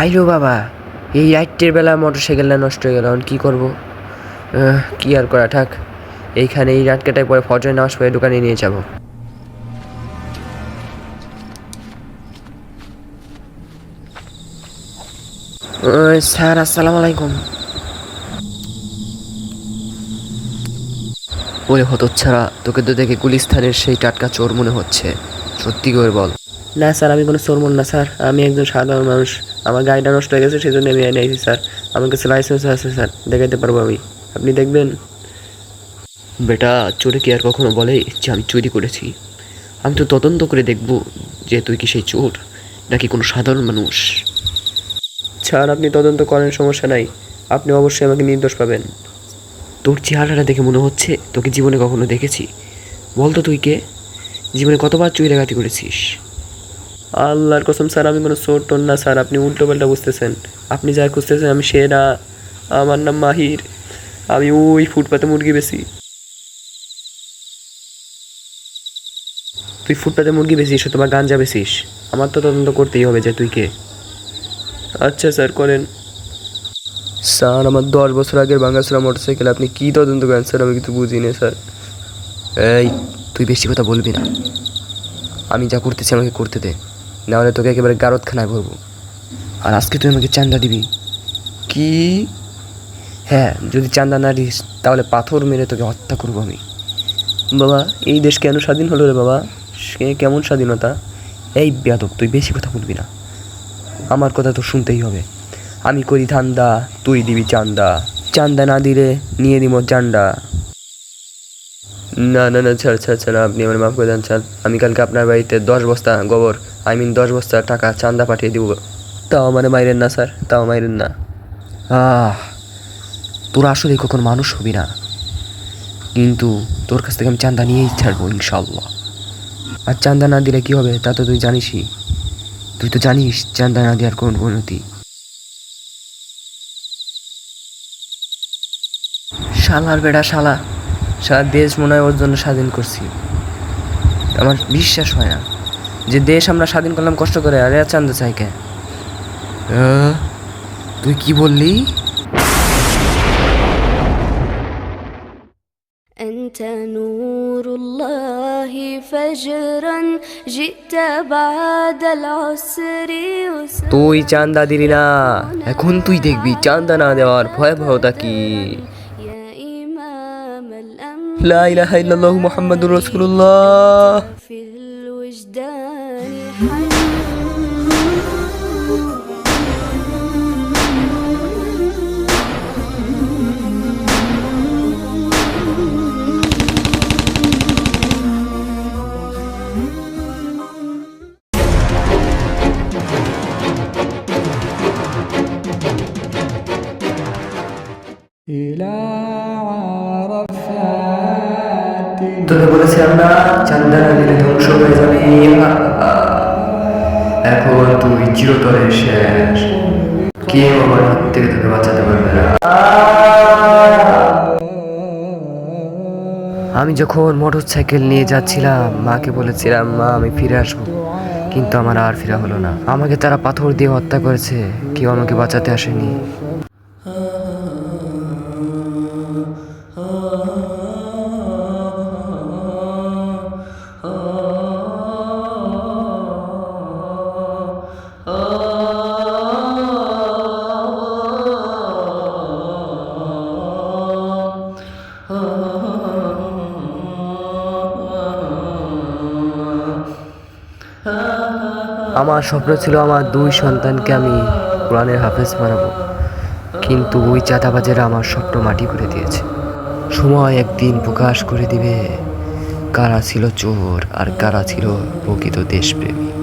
আইলো বাবা, এই রাইটের বেলা মোটর সাইকেলটা নষ্ট হয়ে গেল, এখন কী করব? কি আর করা, থাক। এইখানে এই রাত পরে ফজর নামাজ পরে দোকানে নিয়ে যাব। স্যার, আসসালামু আলাইকুম। ওরে হতচ্ছাড়া, তোকে তো দেখে গুলিস্তানের সেই টাটকা চোর মনে হচ্ছে। সত্যি করে বল। না স্যার আমি কোনো চোর মন না স্যার। আমি একজন সাধারণ মানুষ। আমার গাড়িটা নষ্ট হয়ে গেছে সেই জন্য আমি এনে আইছি স্যার। আমার কাছে লাইসেন্স আছে স্যার। দেখাতে পারব আমি। আপনি দেখবেন। বেটা চোরে কি আর কখনো বলে যে আমি চুরি করেছি? আমি তো তদন্ত করে দেখব যে তুই কি সেই চোর নাকি কোনো সাধারণ মানুষ। স্যার আপনি তদন্ত করেন সমস্যা নাই। আপনি অবশ্যই আমাকে নির্দোষ পাবেন। তোর চেহারাটা দেখে মনে হচ্ছে তোকে জীবনে কখনো দেখেছি। বলতো তুই কে? জীবনে কতবার চুরি ডাকাতি করেছিস? আল্লাহর কসম স্যার আমি কোনো চোর টোর না স্যার আপনি উল্টো পাল্টা বুঝতেছেন। আপনি যা খুঁজতেছেন আমি সে না আমার নাম মাহির। আমি ওই ফুটপাতে মুরগি বেশি তুই ফুটপাতে মুরগি বেচিস অথবা গাঞ্জা বেচিস। আমার তো তদন্ত করতেই হবে যে তুই কে। আচ্ছা স্যার করেন। স্যার আমার দশ বছর আগের ভাঙাচোরা মোটরসাইকেল আপনি কী তদন্ত করেন স্যার? আমি কিছু বুঝি না স্যার। এই তুই বেশি কথা বলবি না। আমি যা করতেছি আমাকে করতে দে। নাহলে তোকে একেবারে গারদখানায় ভরবো। আর আজকে তুই আমাকে চান্দা দিবি। কি? হ্যাঁ যদি চান্দা না দিস তাহলে পাথর মেরে তোকে হত্যা করব আমি। বাবা এই দেশ কেন স্বাধীন হলো রে বাবা? সে কেমন স্বাধীনতা? এই বেয়াদব তুই বেশি কথা বলবি না। আমার কথা তো শুনতেই হবে। আমি করি ধান্দা তুই দিবি চান্দা চান্দা না দিলে নিয়ে দিব চান্দা না না না ছাড় ছাড় ছাড় আপনি আমার মাফ করে দেন স্যার আমি কালকে আপনার বাড়িতে দশ বস্তা গোবর আই মিন দশ বস্তা টাকা চান্দা পাঠিয়ে দিব। তাও মানে মাইরেন না স্যার তাও মাইরেন না। আহ তোর আসলে কখন মানুষ হবি না। কিন্তু তোর কাছ থেকে আমি চান্দা নিয়েই ছাড়বো ইনশাল্লাহ আর চান্দা না দিলে কি হবে তা তো তুই জানিসই। তুই তো জানিস চান্দা না দেওয়ার কোন পরিণতি। শালার বেড়া শালা। সারা দেশ মনে হয় ওর জন্য স্বাধীন করছি আমার বিশ্বাস হয় না যে দেশ আমরা স্বাধীন করলাম কষ্ট করে আরে আর চান্দা চাই কে আহ, তুই কি বললি أنت نور الله فجرا جئت بعد العسر يسرا তুই চান্দা দিলি না এখন তুই দেখবি চান্দা না দেওয়ার ভয়াবহতা কি يا إمام لا إله إلا الله محمد رسول الله في الوجدان إله তোকে বলেছিলাম না চান্দা দিলে ধ্বংস হয়ে যাবে। এখন তুই চিরতরে শেষ। কেউ আমার হাত থেকে তোকে বাঁচাতে পারবে না? আমি যখন মোটর সাইকেল নিয়ে যাচ্ছিলাম, মাকে বলেছিলাম মা আমি ফিরে আসব। কিন্তু আমার আর ফিরা হলো না। আমাকে তারা পাথর দিয়ে হত্যা করেছে। কেউ আমাকে বাঁচাতে আসেনি। আমার স্বপ্ন ছিল আমার দুই সন্তানকে আমি কোরআনের হাফেজ বানাবো। কিন্তু ওই চাঁদাবাজেরা আমার স্বপ্ন মাটি করে দিয়েছে। সময় একদিন প্রকাশ করে দিবে, কারা ছিল চোর আর কারা ছিল প্রকৃত দেশপ্রেমিক।